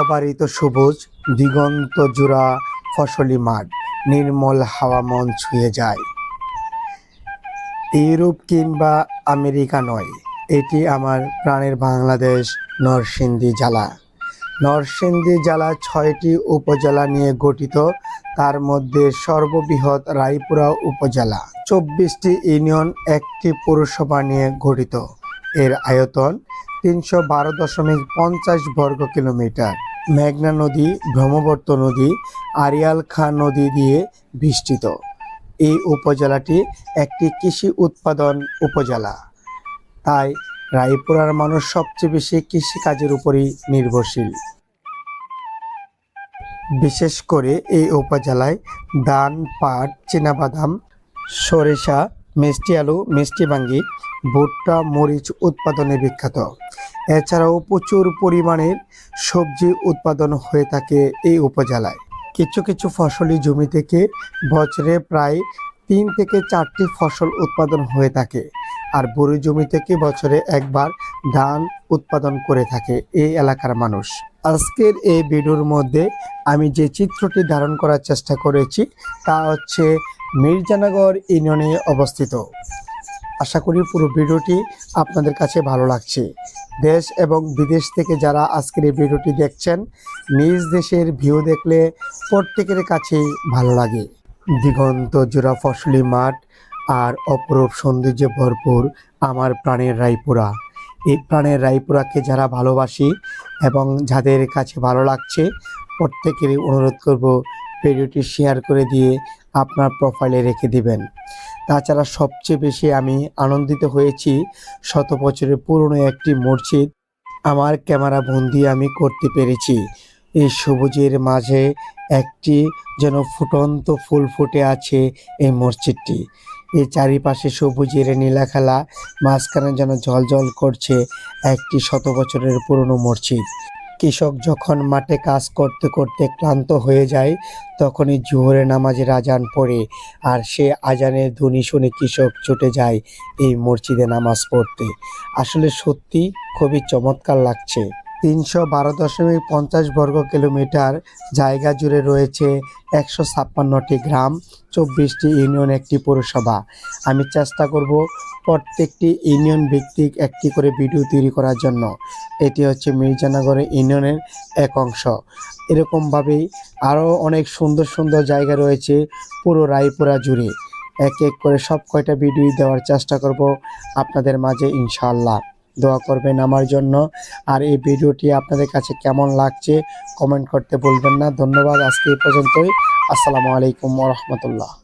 অবারিত সবুজ, দিগন্ত জোড়া ফসলি মাঠ, নির্মল হাওয়া মন ছুঁয়ে যায়। ইউরোপ কিংবা আমেরিকা নয়, এটি আমার প্রাণের বাংলাদেশ নরসিংদী জেলা নরসিংদী জেলা ছয়টি উপজেলা নিয়ে গঠিত, তার মধ্যে সর্ববৃহৎ রায়পুরা উপজেলা। চব্বিশটি ইউনিয়ন একটি পৌরসভা নিয়ে গঠিত। এর আয়তন তিনশো বারো দশমিক পঞ্চাশ বর্গ কিলোমিটার। মেঘনা নদী, ব্রহ্মবর্ত নদী আরিয়াল খাঁ নদী দিয়ে বিস্তৃত। এই উপজেলাটি একটি কৃষি উৎপাদন উপজেলা। তাই রায়পুরার মানুষ সবচেয়ে বেশি কৃষিকাজের উপরই নির্ভরশীল। বিশেষ করে এই উপজেলায় ধান, পাট, চীনাবাদাম, সরিষা, মিষ্টি আলু, মিষ্টি বাঙ্গি ভুট্টা, মরিচ উৎপাদনে বিখ্যাত। এছাড়াও প্রচুর পরিমাণের সবজি উৎপাদন হয়ে থাকে এই উপজেলায়। কিছু কিছু ফসলি জমি থেকে বছরে প্রায় তিন থেকে চারটি ফসল উৎপাদন হয়ে থাকে আর বড়ি জমি থেকে বছরে একবার ধান উৎপাদন করে থাকে এই এলাকার মানুষ। আজকের এই ভিডিওর মধ্যে আমি যে চিত্রটি ধারণ করার চেষ্টা করেছি তা হচ্ছে মির্জানগর ইউনিয়নে অবস্থিত। আশা করি পুরো ভিডিওটি আপনাদের কাছে ভালো লাগছে। দেশ এবং বিদেশ থেকে যারা আজকের এই ভিডিওটি দেখছেন, নিজ দেশের ভিউ দেখলে প্রত্যেকের কাছেই ভালো লাগে। দিগন্ত জোড়া ফসলি মাঠ আর অপরূপ সৌন্দর্যে ভরপুর আমার প্রাণের রায়পুরা। এই প্রাণের রায়পুরাকে যারা ভালোবাসি এবং যাদের কাছে ভালো লাগছে, প্রত্যেকেরই অনুরোধ করব ভিডিওটি শেয়ার করে দিয়ে আপনার প্রোফাইলে রেখে দিবেন। তাছাড়া সবচেয়ে বেশি আমি আনন্দিত হয়েছি শত বছরের পুরনো একটি মসজিদ। আমার ক্যামেরা বন্দি আমি করতে পেরেছি। এই সবুজের মাঝে একটি যেন ফুটন্ত ফুল ফুটে আছে এই মসজিদটি। এই চারিপাশে সবুজের নীলা খেলা মাঝখানে যেন জল করছে একটি শত বছরের পুরনো মসজিদ। কৃষক যখন মাঠে কাজ করতে করতে ক্লান্ত হয়ে যায়, তখনই জোহরে নামাজের আজান পড়ে আর সে আজানের ধ্বনি শুনে কৃষক ছুটে যায় এই মসজিদে নামাজ পড়তে। আসলে সত্যি খুবই চমৎকার লাগছে। তিনশো বারো দশমিক পঞ্চাশ বর্গ কিলোমিটার জায়গা জুড়ে রয়েছে একশো ছাপ্পান্নটি গ্রাম, চব্বিশটি ইউনিয়ন, একটি পৌরসভা। আমি চেষ্টা করব প্রত্যেকটি ইউনিয়ন ভিত্তিক একটি করে ভিডিও তৈরি করার জন্য। এটি হচ্ছে মির্জানগর ইউনিয়নের এক অংশ। এরকমভাবেই আরও অনেক সুন্দর সুন্দর জায়গা রয়েছে পুরো রায়পুরা জুড়ে। এক এক করে সব কয়টা ভিডিও দেওয়ার চেষ্টা করব আপনাদের মাঝে, ইনশাআল্লাহ। দোয়া করবেন আমার জন্য। আর এই ভিডিওটি আপনাদের কাছে কেমন লাগছে কমেন্ট করতে বলবেন না। ধন্যবাদ, আজকে এই পর্যন্তই। আসসালামু আলাইকুম রহমতুল্লাহ।